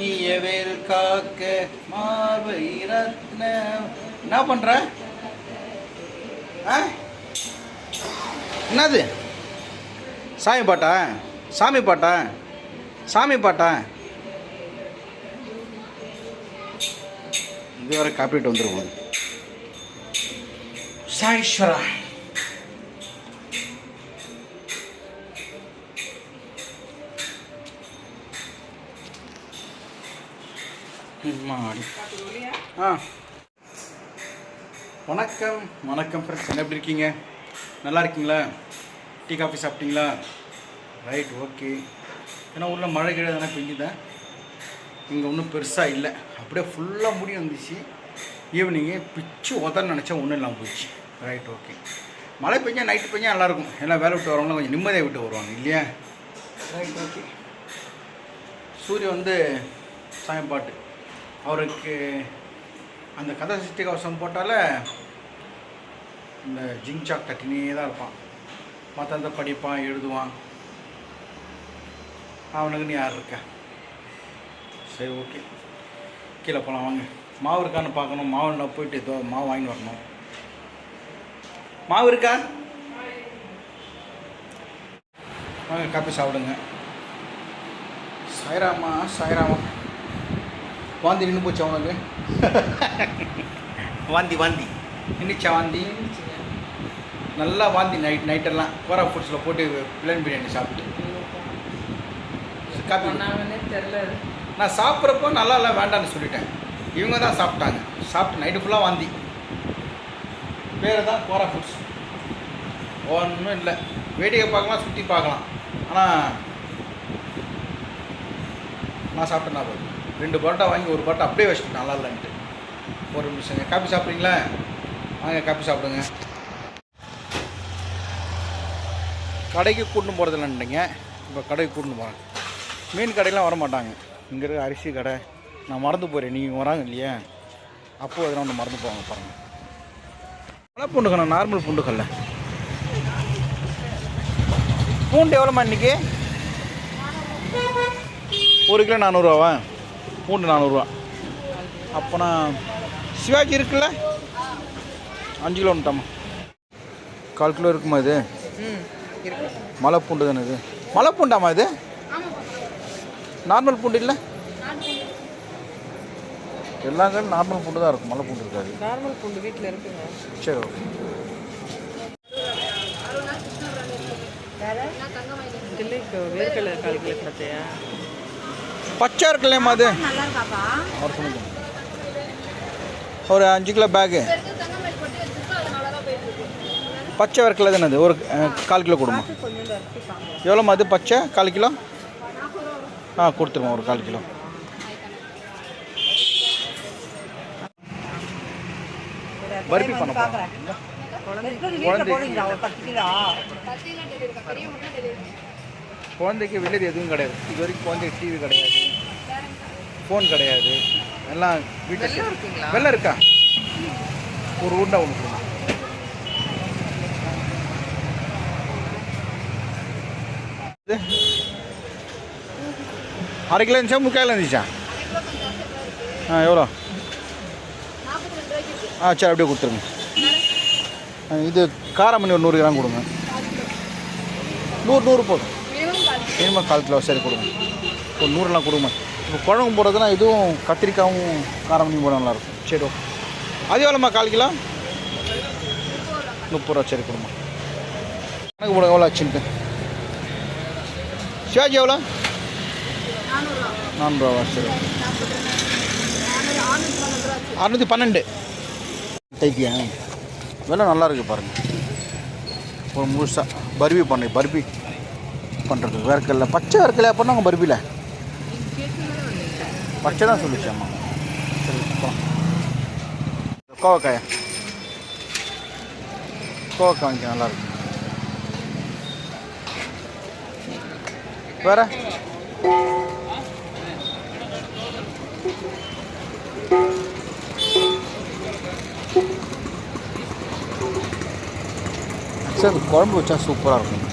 தீயவேல் காக்க மார்பை ரத்ன என்ன பண்ற? ஆ? என்னது? சாமி பாட்டா? சாமி பாட்டா? சாமி பாட்டா? இது வரை காப்பிட்டு வந்துருவோம். சாயீஸ்வரா. ஆ. வணக்கம். வணக்கம் ஃப்ரெண்ட்ஸ் என்ன எப்படி இருக்கீங்க? நல்லா இருக்கீங்களா? டீ காஃபி சாப்பிட்டீங்களா? Right okay. ஏன்னா உள்ள மழை கீழே தானே பெஞ்சுதேன் இங்கே ஒன்றும் பெருசாக இல்லை. அப்படியே ஃபுல்லாக முடி வந்துச்சு. ஈவினிங்கு பிச்சு உதன்னு நினச்சா ஒன்றும் இல்லாமல் போயிடுச்சு. ரைட் ஓகே மழை பெஞ்சா நைட்டு பெஞ்சா நல்லாயிருக்கும் எல்லாம் வேலை விட்டு வரவங்களாம் கொஞ்சம் நிம்மதியாக விட்டு வருவாங்க இல்லையா? ரைட் ஓகே சூரிய வந்து சாயப்பாட்டு அவருக்கு அந்த கதை சிருஷ்டி கவசம் போட்டால இந்த ஜிங்சாக் தட்டினே தான் இருப்பான். மற்ற படிப்பான் எழுதுவான். அவனுக்குன்னு யார் இருக்கா? சரி ஓகே. கீழே போகலாம் வாங்க. மாவு இருக்கான்னு பார்க்கணும். மாவு போயிட்டு ஏதோ மாவு வாங்கிட்டு வரணும். மாவு இருக்கா? வாங்க காப்பி சாப்பிடுங்க. சாய்ராமா சாய்ராமா. வாந்தி நின்று போச்சு அவனுக்கு வாந்தி வாந்தி. நின்றுச்சா வாந்தி? நல்லா வாந்தி நைட் நைட்டெல்லாம் கோரா ஃபுட்ஸில் போட்டு பிளேன் பிரியாணி சாப்பிட்டு. காப்பி தெரில நான் சாப்பிட்றப்போ நல்லா இல்லை வேண்டாம்னு சொல்லிட்டேன். இவங்க தான் சாப்பிட்டாங்க. சாப்பிட்டு நைட்டு ஃபுல்லாக வாந்தி. பேர் தான் கோரா ஃபுட்ஸ் ஒன்றும் இல்லை. வேடிக்கை பார்க்கலாம் சுற்றி பார்க்கலாம். ஆனால் நான் சாப்பிட்டேன்னா போதும். ரெண்டு பரோட்டா வாங்கி ஒரு பரோட்டா அப்படியே வச்சுட்டு நல்லா இல்லைன்ட்டு. ஒரு நிமிஷங்க காப்பி சாப்பிட்றீங்களா? வாங்க காப்பி சாப்பிடுங்க. கடைக்கு கூட்டின்னு போகிறதில்லன்ட்டீங்க இப்போ கடைக்கு கூட்டு போகிறேன் மீன் கடையெலாம் வர மாட்டாங்க. இங்கே இருக்க அரிசி கடை நான் மறந்து போகிறேன் நீங்கள் வராங்க இல்லையா? அப்போது அதெல்லாம் ஒன்று மறந்து போவாங்க பாருங்கள் மழை பூண்டுக்கண்ணா நார்மல் பூண்டுக்கல்ல பூண்டு எவ்வளோம்மா இன்னைக்கு? ஒரு கிலோ நானூறுரூவாவா? பூண்டு நானூறுரூவா அப்போனா சிவாஜி இருக்குல்ல? அஞ்சு கிலோ வந்துட்டாமா கால் கிலோ இருக்குமா இது? மலை பூண்டு தானே இது? மலை பூண்டாமா இது நார்மல் பூண்டு இல்லை? எல்லா கடையும் நார்மல் பூண்டு தான் இருக்கும். மலை பூண்டு இருக்காது. நார்மல் பூண்டு வீட்டில் இருக்குங்க. சரி ஓகே. இப்போ வேர்க்கடலை கால் கிலோ பார்த்தியா பச்சை அது இருக்காப்பா அவர் சொன்னது ஒரு அஞ்சு கிலோ பேகு பச்சை வரக்கில் தானே அது? ஒரு கால் கிலோ கொடுமா. எவ்வளோம்மா அது? பச்சை? கால் கிலோ? ஆ கொடுத்துருவோம் ஒரு கால் கிலோ. பர்பி பண்ண போகிறோம் குழந்தைக்கு வெளியே எதுவும் கிடையாது. இது வரைக்கும் குழந்தைக்கு டிவி கிடையாது. ஃபோன் கிடையாது. எல்லாம் வீட்டில் வெள்ளம் இருக்கா? ஒரு உருண்டை ஒன்று? அரை கிலோ இருந்துச்சா முக்கால் கிலோ இருந்துச்சா? ஆ எவ்வளோ? ஆ சரி அப்படியே கொடுத்துருங்க. ஆ, இது காரமணி ஒரு நூறு கிராம் கொடுங்க. நூறு நூறு போதும். மினிமம் கால் கிலோ சரி கொடுங்க ஒரு நூறுலாம் கொடுங்க. இப்போ குழம்பு போடுறதுனா இதுவும் கத்திரிக்காயும் காரமணியும் போட நல்லாயிருக்கும் சரி ஓகே. அது எவ்வளோம்மா கால் கிலோ? முப்பது ரூபா சரி கொடுமா கணக்கு போடுங்க எவ்வளோ ஆச்சுன்ட்டு? சிவாஜி எவ்வளோ? நானூறுரூவா சரி. அறுநூற்றி பன்னெண்டு. டைப்பியா வெலை நல்லா இருக்குது பாருங்கள் ஒரு முழுசாக பர்பி பண்ணு பர்பி. பண்ணுறது வேர்க்கல்ல பச்சை வேர்க்கல்ல பண்ணாங்க பர்பியில் பச்சை தான் சொல்லிச்சு அம்மா சரி கோவக்காயா. கோவக்காய் வாங்கிக்க நல்லா வேற? சார் குழம்பு வச்சா சூப்பராக இருக்கும்.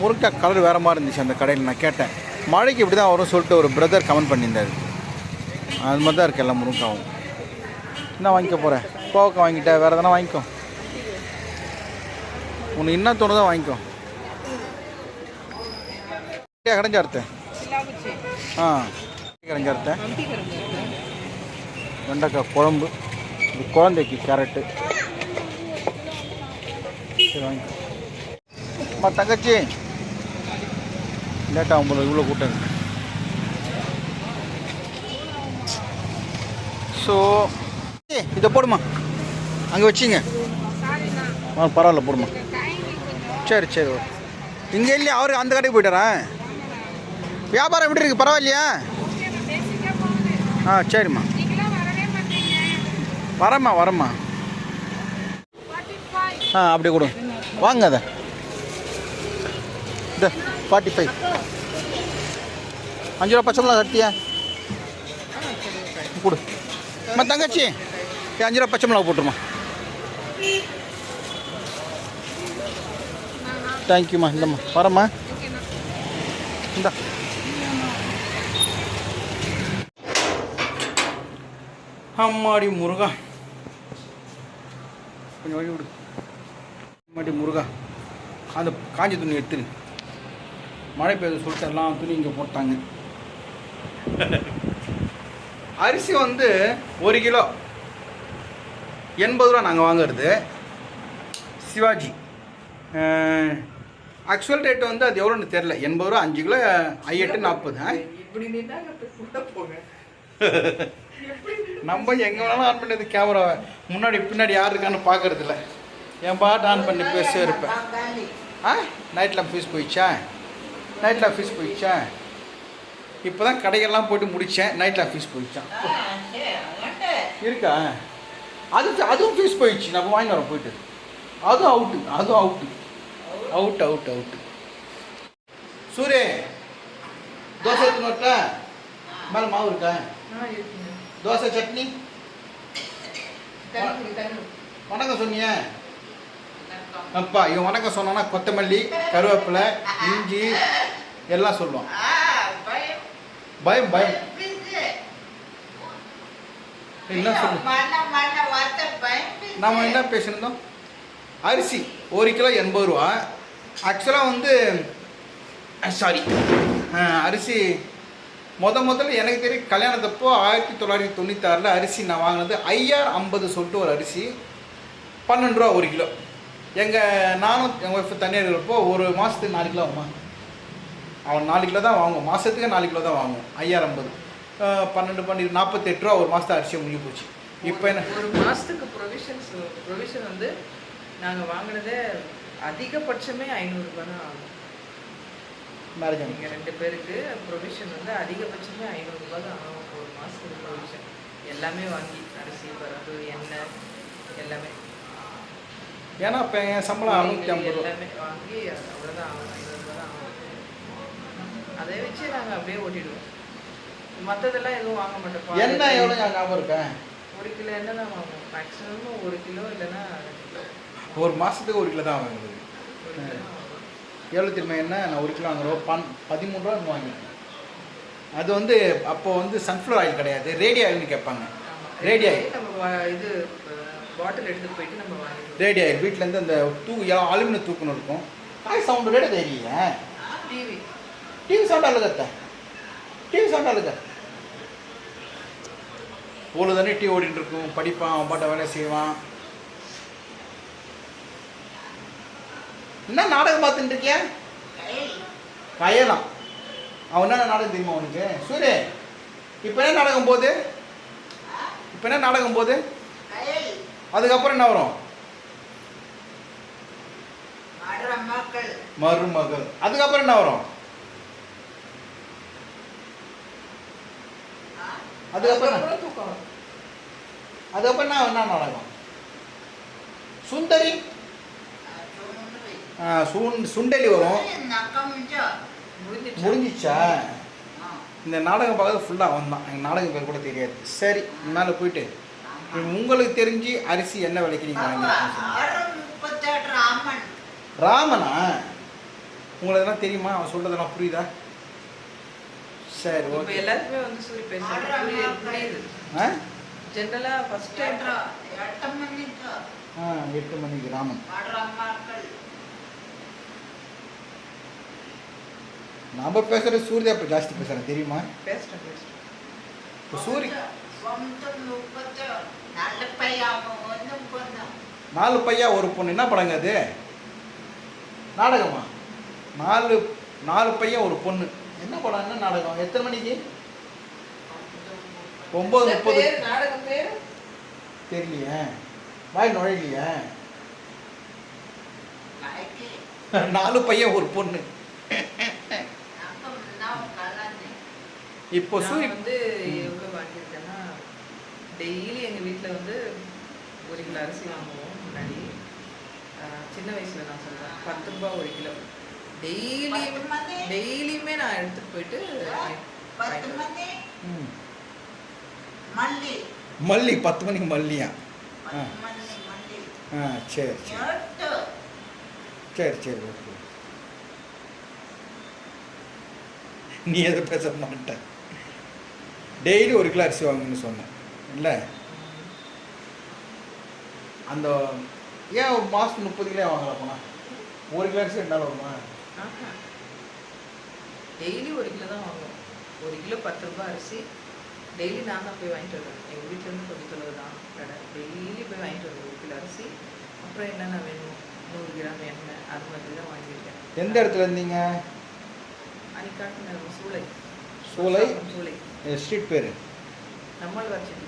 முருங்கைக்காய் கலர் வேறு மாதிரி இருந்துச்சு அந்த கடையில் நான் கேட்டேன். மழைக்கு இப்படி தான் வரும்னு சொல்லிட்டு ஒரு பிரதர் கமெண்ட் பண்ணியிருந்தாரு. அது மாதிரி தான் இருக்குது எல்லாம் முருங்காவும் என்ன வாங்கிக்க போகிறேன் கோவக்காய் வாங்கிட்டேன் வேறு எதனா வாங்கிக்கோ. உனக்கு என்ன தோணுதோ வாங்கிக்கோ. கடைஞ்சார்த்தேன் சிலாபச்சி ஆ கடைஞ்சார்த்தேன் ஹம்பி வெண்டைக்காய் குழம்பு இது குழந்தைக்கு கேரட்டு. சரி வாங்கிக்கோ. அம்மா தங்கச்சி. லேட்டாக உங்களை இவ்வளோ கூட்டம் ஸோ இதை போடுமா? அங்கே வச்சிங்க. ஆ பரவாயில்ல போடுமா. சரி சரி ஓகே. இங்கே இல்லையா? அவரு அந்த கடைக்கு போயிட்டாரன் வியாபாரம் எப்படி இருக்கு? பரவாயில்லையா? ஆ சரிம்மா. வரம்மா வரேம்மா. ஆ அப்படியே கொடு வாங்க அதை. ஃபார்ட்டி ஃபைவ் அஞ்சு ரூபா பச்சை மிளகா கட்டியா? கொடு. நம்ம தங்கச்சி. அஞ்சு ரூபா பச்சை மிளகா போட்டுருமா தேங்க்யூம்மா இந்தம்மா. வரம்மா. இந்தா. அம்மாடி முருகா. கொஞ்சம் வழி விடு. அம்மாடி முருகா. அந்த காஞ்ச துணி எடுத்துரு. மழை பெய்யுது சொல்லிட்டு எல்லாம் துணி இங்கே போட்டாங்க. அரிசி வந்து ஒரு கிலோ எண்பது ரூபா நாங்கள் வாங்குறது. சிவாஜி. ஆக்சுவல் ரேட் வந்து அது எவ்வளோன்னு தெரில எண்பது ரூபா அஞ்சு கிலோ ஐஎட்டு நாற்பது நம்ம எங்கே வேணாலும் ஆன் பண்ணது கேமராவை முன்னாடி பின்னாடி யார் இருக்கான்னு பார்க்கறது இல்ல என் பாட்டு ஆன் பண்ணி பேசவே இருப்பேன். ஆ? நைட்டில் ஃபீஸ் போயிடுச்சா? நைட்டில் ஃபீஸ் போயிடுச்சா இப்போ தான் கடையெல்லாம் போட்டு முடித்தேன் நைட்டில் ஃபீஸ் போயிடுச்சான். இருக்கா? அது அதுவும் ஃபீஸ் போயிடுச்சு. நம்ம வாங்கி வரோம் போயிட்டு. அதுவும் அவுட்டு அதுவும் அவுட்டு அவுட் அவுட் அவுட்டு சூரே தோசை எடுத்துன்னு மேலே மாவு இருக்கா? தோசை சட்னி? வணக்கம் சொன்னியே. அப்பா இவன் வணக்கம் சொன்னான்னா கொத்தமல்லி கருவேப்பிலை இஞ்சி எல்லாம் சொல்லுவான். பயம். பயம் என்ன சொல்லு? நம்ம என்ன பேசியிருந்தோம் அரிசி ஒரு கிலோ எண்பது ரூபா. ஆக்சுவலாக வந்து சாரி அரிசி முத முதல்ல எனக்கு தெரியும் கல்யாணத்தப்போ ஆயிரத்தி தொள்ளாயிரத்தி தொண்ணூத்தாறில் அரிசி நான் வாங்கினது ஐஆர் ஐம்பது சொல்லிட்டு ஒரு அரிசி பன்னெண்டு ரூபா ஒரு கிலோ. எங்கள் நானும் எங்கள் ஒய்ஃப் தனியாக இருக்கிறப்போ ஒரு மாதத்துக்கு நாலு கிலோ ஆகுமா அவன் நாலு கிலோ தான் வாங்குவோம் மாதத்துக்கு நாலு கிலோ தான் வாங்குவோம் ஐஆர் ஐம்பது பன்னெண்டு பன்னெண்டு நாற்பத்தெட்டு ரூபா ஒரு மாதத்து அரிசியை முடிஞ்சு போச்சு. இப்போ என்ன? ஒரு மாசத்துக்கு ப்ரொவிஷன்ஸ் ப்ரொவிஷன் வந்து நாங்க வாங்குனதே அதிகபட்சமே ஐநூறுரூபா தான் ஆகும். மேரேஜ் நீங்க ரெண்டு பேருக்கு ப்ரொவிஷன் வந்து அதிகபட்சமே ஐநூறுரூபா தான் ஆகும். ஒரு மாசத்துக்கு ப்ரொவிஷன் எல்லாமே வாங்கி அரிசி பருப்பு எண்ணெய் எல்லாமே. ஏன்னா இப்போ என் சம்பளம் அறுநூத்தி ஐம்பது ரூபா. வாங்கி அவ்வளோதான் அதை வச்சு நாங்க அப்படியே ஓட்டிடுவோம். மற்றதெல்லாம் எதுவும் வாங்க மாட்டோம். என்ன எவ்வளோ ஞாபகம் இருக்கேன்? ஒரு கிலோ எண்ணெய் தான் வாங்குவோம் மேக்ஸிமம் ஒரு கிலோ இல்லைன்னா ஒரு மாதத்துக்கு ஒரு கிலோ தான் வாங்குறது. எவ்வளோ திரும்ப என்ன? நான் ஒரு கிலோ வாங்குறோம். பன் பதிமூணு ரூபா வாங்கிட்டேன் அது வந்து அப்போ வந்து சன்ஃப்ளவர் ஆயில் கிடையாது. ரேடி ஆயில்னு கேட்பாங்க. ஆமா. ரேடி ஆயில் இது பாட்டில் எடுத்துட்டு போயிட்டு நம்ம வாங்கிடுவோம் ரேடி வீட்டிலேருந்து அந்த தூ அலுமினியம் தூக்கணும் இருக்கும். காய் சவுண்டு ரேட தெரியல டிவி. டிவி சவுண்ட் அழுகத்த டிவி சவுண்ட் அழுக பொழுது தானே டிவி ஓடிட்டு இருக்கும். படிப்பான் அவன் பாட்ட வேலை செய்வான். என்ன நாடகம் பார்த்துட்டு இருக்கிய? கயலாம். அவன் என்ன நாடகம் தெரியுமா அவனுக்கு சூரிய இப்போ என்ன நாடகம் போகுது? இப்போ என்ன நாடகம் போகுது? அதுக்கப்புறம் என்ன வரும்? மருமகள். அதுக்கப்புறம் என்ன வரும்? அதுக்கப்புறம்? அதுக்கப்புறம் என்ன நாடகம் சுந்தரி சுண்டலி? வரும். முடிஞ்சிச்சு இந்த நாடகம் பார்க்கறது ஃபுல்லாக அவன் தான் எனக்கு நாடகம் பேர் கூட தெரியாது. சரி மேலே போயிட்டு. உங்களுக்கு தெரிஞ்சு அரிசி என்ன விலைக்கு நீங்கள் வாங்கிருக்கீங்க ராமனா. உங்களுக்கு எதனா தெரியுமா? அவன் சொல்கிறதெல்லாம் புரியுதா? சரி இப்போ ஓகே. எல்லாருக்குமே வந்து சூரிய பேசுறது புரியுது புரியுது. ஆ? ஜென்ரலா ஃபர்ஸ்ட் டைம் ஆ எட்டு மணிக்கு ராமன். நம்ம பேசுகிற சூர்யா இப்போ ஜாஸ்தி பேசுகிறேன் தெரியுமா? பேசிட்டேன் இப்போ சூரிய நாலு பையா ஒரு பொண்ணு. என்ன படங்க அது? நாடகமா? நாலு நாலு பையன் ஒரு பொண்ணு. என்ன படம்? என்ன நாடகம்? எத்தனை மணிக்கு? ஒம்பது முப்பது. தெரியலையே. வாய் நுழையிலையே. நாலு பையன் ஒரு பொண்ணு. இப்போ சூரிய டெய்லி எங்க வீட்ல வந்து ஒரு கிலோ அரிசி வாங்குவோம் முன்னாடி. சின்ன வயசுல நான் சொல்றேன் பத்து ரூபாய் ஒரு கிலோ. டெய்லி டெய்லியுமே நான் எடுத்துட்டு போயிட்டு வாங்கிட்டு வருவேன். ம். மல்லி. பத்து மணிக்கு மல்லியா? ஆ. ஆ சரி சரி. சரி சரி ஓகே. நீ எதை பேச மாட்ட. டெய்லி ஒரு கிலோ அரிசி வாங்கணும்னு சொன்னேன். இல்லை. அந்த ஏன் ஒரு மாதத்துக்கு முப்பது கிலோ வாங்கலாம் போனா? ஒரு கிலோ அரிசி ரெண்டாள் வருமா. டெய்லி ஒரு கிலோ தான் வாங்குவோம். ஒரு கிலோ பத்து ரூபாய் அரிசி டெய்லி நான் தான் போய் வாங்கிட்டு வருவேன். எங்கள் வீட்டிலேருந்து கொஞ்சம் தொலைவு தான். கடை. டெய்லி போய் வாங்கிட்டு வருவேன். ஒரு கிலோ அரிசி அப்புறம் என்னென்ன வேணும்? நூறு கிராம் எண்ணெய் அது மாதிரி தான் வாங்கியிருக்கேன் எந்த இடத்துல இருந்தீங்க? அன்னைக்கு சூளை. சூளை? சூளை. ஸ்ட்ரீட் பேர். வச்சுட்டு தெரியும்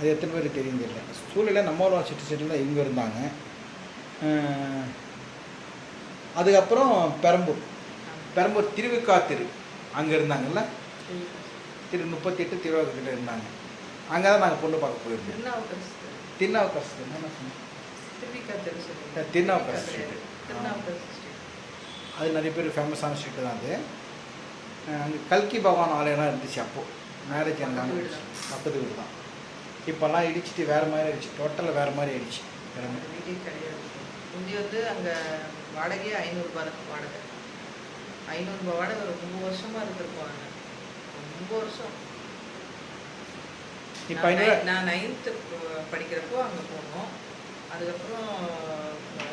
அது எத்தனை பேருக்கு தெரியும் தெரியல. சூழலில் நம்ம சிட்டி சிட்டியில் தான் இவங்க இருந்தாங்க. அதுக்கப்புறம் பெரம்பூர். பெரம்பூர் திருவிக்காத்திரு. அங்கே இருந்தாங்கல்ல? திரு முப்பத்தி எட்டு திருவாரூர்கிட்ட இருந்தாங்க. அங்கே தான் நாங்கள் பொண்ணு பார்க்க போயிருந்தோம். திருநாவுக்கரசு திருநாவுக்கரசு என்ன திருவிக்கா street. அது நிறைய பேர் ஃபேமஸான ஸ்ட்ரீட்டு தான் அது. அங்கே கல்கி பகவான் ஆலயம்லாம் இருந்துச்சு அப்போது மேரேஜ் இருந்தாங்க பக்கத்து வீடு தான். இப்போல்லாம் இடிச்சிட்டு வேறு மாதிரி ஆயிடுச்சு. டோட்டலாக வேறு மாதிரி ஆயிடுச்சு. மாதிரி. வீடே கிடையாது. முந்தி வந்து அங்கே வாடகையே ஐநூறுரூபா தான் வாடகை. ஐநூறுரூபா வாடகை ரொம்ப வருஷமாக இருந்திருப்போம் அங்கே ரொம்ப வருஷம். இப்போ நான் ஐநூறு நான் நைன்த்து படிக்கிறப்போ அங்கே போனோம். அதுக்கப்புறம்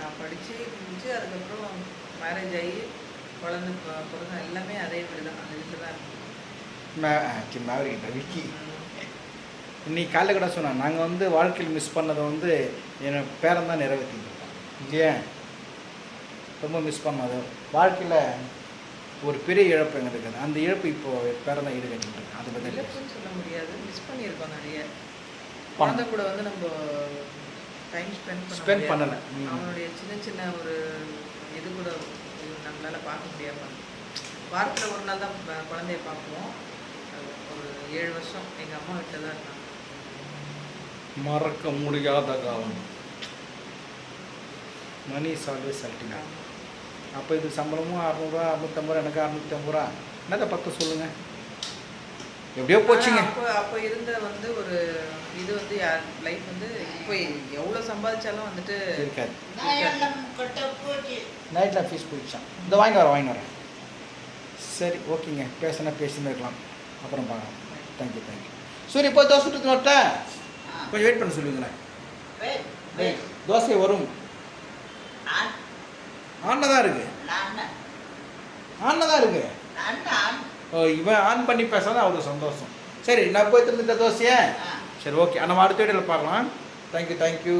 நான் படித்து முடிச்சு அதுக்கப்புறம் மேரேஜ் ஆகி குழந்தை பிறந்த எல்லாமே அதே வீடு தான். அந்த வீட்டில் தான் இருக்கும் மே மேவரிக்கிட்ட விக்கி. இன்னைக்கு காலைல கூட சொன்னேன் நாங்கள் வந்து வாழ்க்கையில் மிஸ் பண்ணதை வந்து என் பேரன் தான் நிறைவேற்றிருக்கோம் இல்லையா? ரொம்ப மிஸ் பண்ணது. வாழ்க்கையில் ஒரு பெரிய இழப்பு எங்களுக்கு இருக்குது. அந்த இழப்பு இப்போ பேரன் தான் ஈடு கட்டிட்டு இருக்கேன். அதை பற்றி சொல்ல முடியாது. மிஸ் பண்ணியிருக்கோம் நிறைய. குழந்தை கூட வந்து நம்ம டைம் ஸ்பெண்ட் முடியாது. பண்ணல. அவனுடைய சின்ன சின்ன ஒரு இது கூட நம்மளால பார்க்க முடியாம வாரத்தில் ஒரு நாள் தான் குழந்தைய பார்ப்போம். ஒரு ஏழு வருஷம். எங்கள் அம்மா வீட்டில் தான் இருந்தாங்க. மறக்க முடியாத காலம். மணி சால்வே சல்ட்டினா அப்போ இது சம்பளமும் அறநூறுவா அறுநூத்தம்பது ரூபா எனக்கு அறுநூத்தம்பது ரூபா. என்னதை பக்கம் சொல்லுங்கள் எப்படியோ போச்சுங்க. அப்போ அப்போ இருந்த வந்து ஒரு இது வந்து யார் லைஃப் வந்து இப்போ எவ்வளோ சம்பாதிச்சாலும் வந்துட்டு இருக்காது. நைட்டில் ஃபீஸ் போயிடுச்சான் இந்த வாங்கி வரேன் வாங்கி வரேன். சரி ஓகேங்க. பேசினா பேசினே இருக்கலாம். அப்புறம் பார்க்கலாம். தேங்க்யூ தேங்க்யூ சூரிய இப்போ தோசை சுட்டு கொஞ்சம் வெயிட் பண்ண சொல்லுங்களேன். தோசை வரும். ஆனில் தான் இருக்கு. ஆனில் தான் இருக்கு. ஓ இவன் ஆன் பண்ணி பேசாதான் அவ்வளோ சந்தோஷம். சரி நான் போய் தந்துட்ட தோசையை? சரி ஓகே நம்ம அடுத்த வீடியோவில் பார்க்கலாம். Thank you thank you